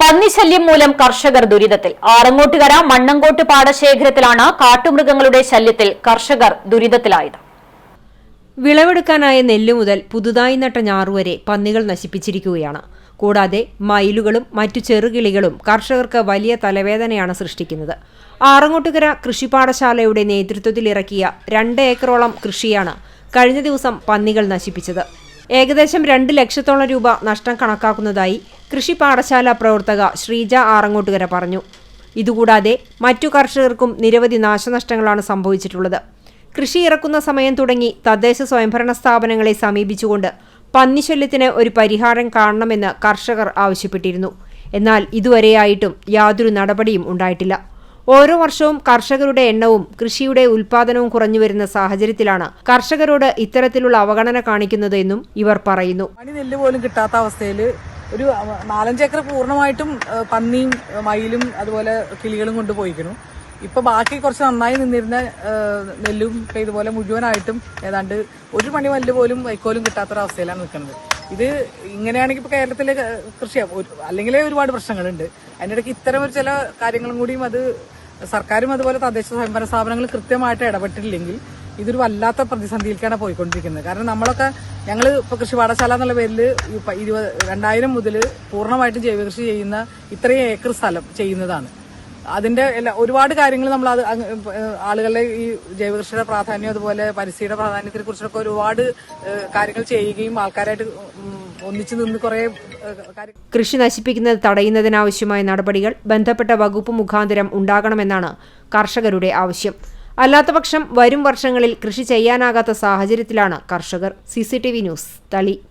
പന്നിശല്യം മൂലം കർഷകർ ദുരിതത്തിൽ. ആറങ്ങോട്ടുകര മണ്ണങ്കോട്ട് പാടശേഖരത്തിലാണ് കാട്ടുമൃഗങ്ങളുടെ ശല്യത്തിൽ കർഷകർ ദുരിതത്തിലായത്. വിളവെടുക്കാനായ നെല്ല് മുതൽ പുതുതായി നട്ട ഞാറുവരെ പന്നികൾ നശിപ്പിച്ചിരിക്കുകയാണ്. കൂടാതെ മയിലുകളും മറ്റു ചെറുകിളികളും കർഷകർക്ക് വലിയ തലവേദനയാണ് സൃഷ്ടിക്കുന്നത്. ആറങ്ങോട്ടുകര കൃഷിപാഠശാലയുടെ നേതൃത്വത്തിൽ ഇറക്കിയ രണ്ട് ഏക്കറോളം കൃഷിയാണ് കഴിഞ്ഞ ദിവസം പന്നികൾ നശിപ്പിച്ചത്. ഏകദേശം രണ്ട് ലക്ഷത്തോളം രൂപ നഷ്ടം കണക്കാക്കുന്നതായി കൃഷി പാഠശാല പ്രവർത്തക ശ്രീജ ആറങ്ങോട്ടുകര പറഞ്ഞു. ഇതുകൂടാതെ മറ്റു കർഷകർക്കും നിരവധി നാശനഷ്ടങ്ങളാണ് സംഭവിച്ചിട്ടുള്ളത്. കൃഷി ഇറക്കുന്ന സമയം തുടങ്ങി തദ്ദേശ സ്വയംഭരണ സ്ഥാപനങ്ങളെ സമീപിച്ചുകൊണ്ട് പന്നിശല്യത്തിന് ഒരു പരിഹാരം കാണണമെന്ന് കർഷകർ ആവശ്യപ്പെട്ടിരുന്നു. എന്നാൽ ഇതുവരെയായിട്ടും യാതൊരു നടപടിയും ഉണ്ടായിട്ടില്ല. ഓരോ വർഷവും കർഷകരുടെ എണ്ണവും കൃഷിയുടെ ഉൽപാദനവും കുറഞ്ഞുവരുന്ന സാഹചര്യത്തിലാണ് കർഷകരോട് ഇത്തരത്തിലുള്ള അവഗണന കാണിക്കുന്നത് എന്നും ഇവർ പറയുന്നു. മണി നെല്ല് പോലും കിട്ടാത്ത അവസ്ഥയിൽ ഒരു നാലഞ്ച് ഏക്കർ പൂർണമായിട്ടും പന്നിയും മയിലും അതുപോലെ കിളികളും കൊണ്ടുപോയിക്കുന്നു. ഇപ്പൊ ബാക്കി കുറച്ച് നന്നായി നിന്നിരുന്ന നെല്ലും ഒക്കെ ഇതുപോലെ മുഴുവനായിട്ടും ഏതാണ്ട് ഒരു മണി നെല്ല് പോലും വൈക്കോലും കിട്ടാത്തൊരവസ്ഥയിലാണ് നിൽക്കുന്നത്. ഇത് ഇങ്ങനെയാണെങ്കിൽ ഇപ്പൊ കേരളത്തിലെ കൃഷിയാകും അല്ലെങ്കിലേ ഒരുപാട് പ്രശ്നങ്ങളുണ്ട്. അതിനിടയ്ക്ക് ഇത്തരം ഒരു ചില കാര്യങ്ങളും കൂടിയും അത് സർക്കാരും അതുപോലെ തദ്ദേശ സ്വയംഭരണ സ്ഥാപനങ്ങൾ കൃത്യമായിട്ട് ഇടപെട്ടില്ലെങ്കിൽ ഇതൊരു വല്ലാത്ത പ്രതിസന്ധിയിലേക്കാണ് പോയിക്കൊണ്ടിരിക്കുന്നത്. കാരണം നമ്മളൊക്കെ ഞങ്ങൾ ഇപ്പോൾ കൃഷി പാഠശാല എന്നുള്ള പേരിൽ ഇരുപത് രണ്ടായിരം മുതൽ പൂർണമായിട്ടും ജൈവകൃഷി ചെയ്യുന്ന ഇത്രയും ഏക്കർ സ്ഥലം ചെയ്യുന്നതാണ്. അതിന്റെ എല്ലാ ഒരുപാട് കാര്യങ്ങൾ നമ്മൾ അത് ആളുകളെ ഈ ജൈവകൃഷിയുടെ പ്രാധാന്യം അതുപോലെ പരിസ്ഥിതിയുടെ പ്രാധാന്യത്തിനെ കുറിച്ചൊക്കെ ഒരുപാട് കാര്യങ്ങൾ ചെയ്യുകയും ആൾക്കാരായിട്ട് ഒന്നിച്ചു നിന്ന് കുറേ കൃഷി നശിപ്പിക്കുന്നത് തടയുന്നതിനാവശ്യമായ നടപടികൾ ബന്ധപ്പെട്ട വകുപ്പ് മുഖാന്തരം ഉണ്ടാകണമെന്നാണ് കർഷകരുടെ ആവശ്യം. അല്ലാത്തപക്ഷം വരും വർഷങ്ങളിൽ കൃഷി ചെയ്യാനാകാത്ത സാഹചര്യത്തിലാണ് കർഷകർ. C news Thali.